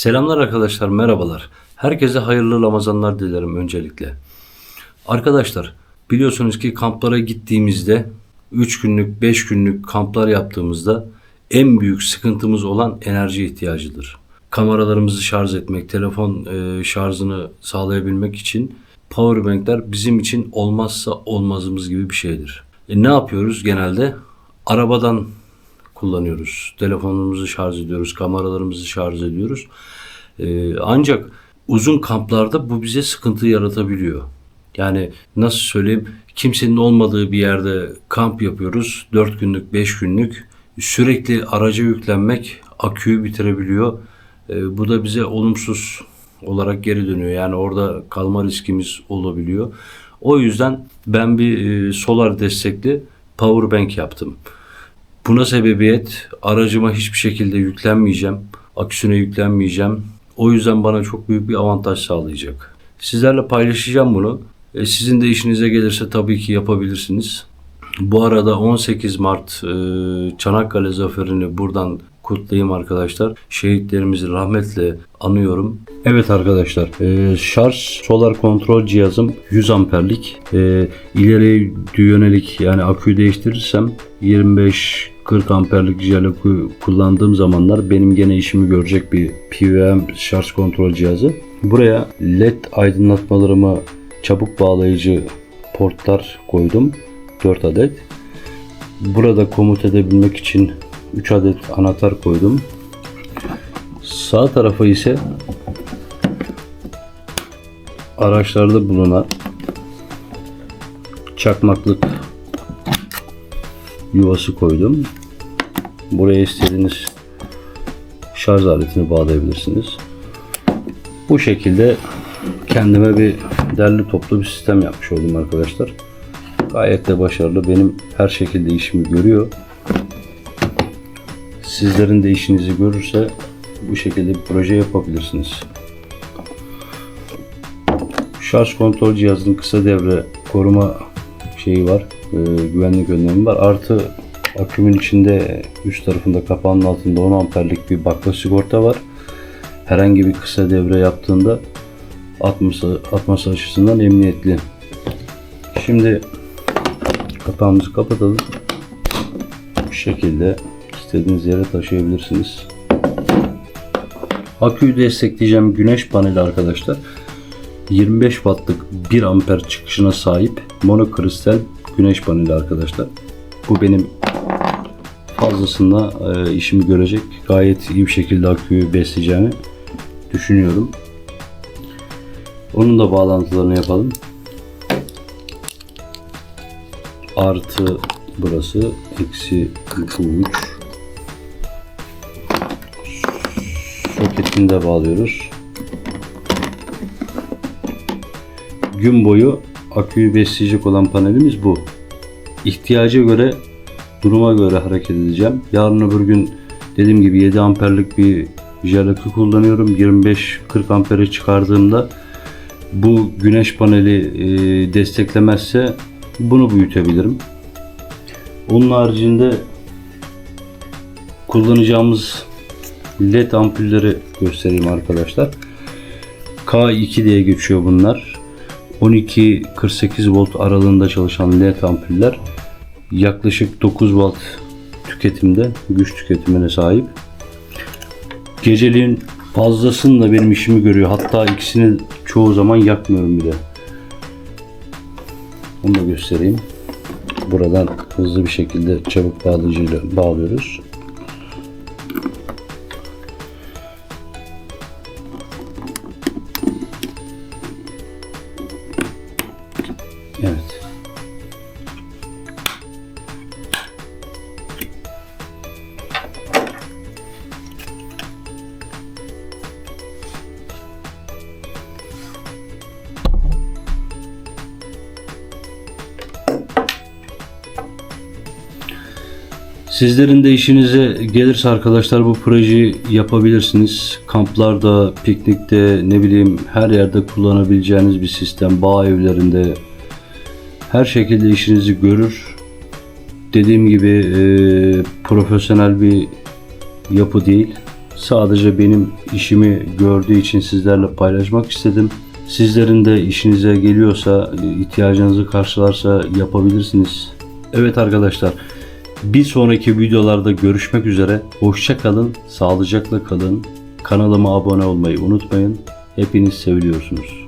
Selamlar arkadaşlar, merhabalar. Herkese hayırlı Ramazanlar dilerim öncelikle. Arkadaşlar, biliyorsunuz ki kamplara gittiğimizde 3 günlük, 5 günlük kamplar yaptığımızda en büyük sıkıntımız olan enerji ihtiyacıdır. Kameralarımızı şarj etmek, telefon e, şarjını sağlayabilmek için powerbankler bizim için olmazsa olmazımız gibi bir şeydir. E, ne yapıyoruz genelde? Arabadan kullanıyoruz. Telefonumuzu şarj ediyoruz, kameralarımızı şarj ediyoruz. Ee, ancak uzun kamplarda bu bize sıkıntı yaratabiliyor. Yani nasıl söyleyeyim kimsenin olmadığı bir yerde kamp yapıyoruz. 4 günlük 5 günlük sürekli araca yüklenmek aküyü bitirebiliyor. Ee, bu da bize olumsuz olarak geri dönüyor. Yani orada kalma riskimiz olabiliyor. O yüzden ben bir e, solar destekli power bank yaptım. Buna sebebiyet aracıma hiçbir şekilde yüklenmeyeceğim. Aküsüne yüklenmeyeceğim. O yüzden bana çok büyük bir avantaj sağlayacak. Sizlerle paylaşacağım bunu. E, sizin de işinize gelirse tabii ki yapabilirsiniz. Bu arada 18 Mart e, Çanakkale Zaferi'ni buradan kutlayayım arkadaşlar. Şehitlerimizi rahmetle anıyorum. Evet arkadaşlar e, şarj solar kontrol cihazım 100 amperlik. E, ileri yönelik yani aküyü değiştirirsem 25 40 amperlik jel akü kullandığım zamanlar benim gene işimi görecek bir PWM şarj kontrol cihazı. Buraya led aydınlatmalarımı çabuk bağlayıcı portlar koydum. 4 adet. Burada komut edebilmek için 3 adet anahtar koydum. Sağ tarafa ise araçlarda bulunan çakmaklık yuvası koydum. Buraya istediğiniz şarj aletini bağlayabilirsiniz. Bu şekilde kendime bir derli toplu bir sistem yapmış oldum arkadaşlar. Gayet de başarılı. Benim her şekilde işimi görüyor. Sizlerin de işinizi görürse bu şekilde bir proje yapabilirsiniz. Şarj kontrol cihazının kısa devre koruma şeyi var. e, güvenlik önlemi var. Artı akümün içinde üst tarafında kapağının altında 10 amperlik bir bakla sigorta var. Herhangi bir kısa devre yaptığında atması, atması açısından emniyetli. Şimdi kapağımızı kapatalım. Bu şekilde istediğiniz yere taşıyabilirsiniz. Aküyü destekleyeceğim güneş paneli arkadaşlar. 25 wattlık 1 amper çıkışına sahip monokristal güneş paneli arkadaşlar. Bu benim fazlasında e, işimi görecek. Gayet iyi bir şekilde aküyü besleyeceğini düşünüyorum. Onun da bağlantılarını yapalım. Artı burası eksi bu uç. Soketini de bağlıyoruz. Gün boyu aküyü besleyecek olan panelimiz bu. İhtiyaca göre, duruma göre hareket edeceğim. Yarın öbür gün dediğim gibi 7 amperlik bir jel akü kullanıyorum. 25-40 ampere çıkardığımda bu güneş paneli e, desteklemezse bunu büyütebilirim. Onun haricinde kullanacağımız led ampulleri göstereyim arkadaşlar. K2 diye geçiyor bunlar. 12-48 volt aralığında çalışan led ampuller yaklaşık 9 volt tüketimde güç tüketimine sahip. Geceliğin fazlasını da benim işimi görüyor. Hatta ikisini çoğu zaman yakmıyorum bile. Onu da göstereyim. Buradan hızlı bir şekilde çabuk bağlayıcıyla bağlıyoruz. Sizlerin de işinize gelirse arkadaşlar bu projeyi yapabilirsiniz. Kamplarda, piknikte, ne bileyim her yerde kullanabileceğiniz bir sistem. Bağ evlerinde her şekilde işinizi görür. Dediğim gibi e, profesyonel bir yapı değil. Sadece benim işimi gördüğü için sizlerle paylaşmak istedim. Sizlerin de işinize geliyorsa, ihtiyacınızı karşılarsa yapabilirsiniz. Evet arkadaşlar, bir sonraki videolarda görüşmek üzere. Hoşça kalın, sağlıcakla kalın. Kanalıma abone olmayı unutmayın. Hepiniz seviliyorsunuz.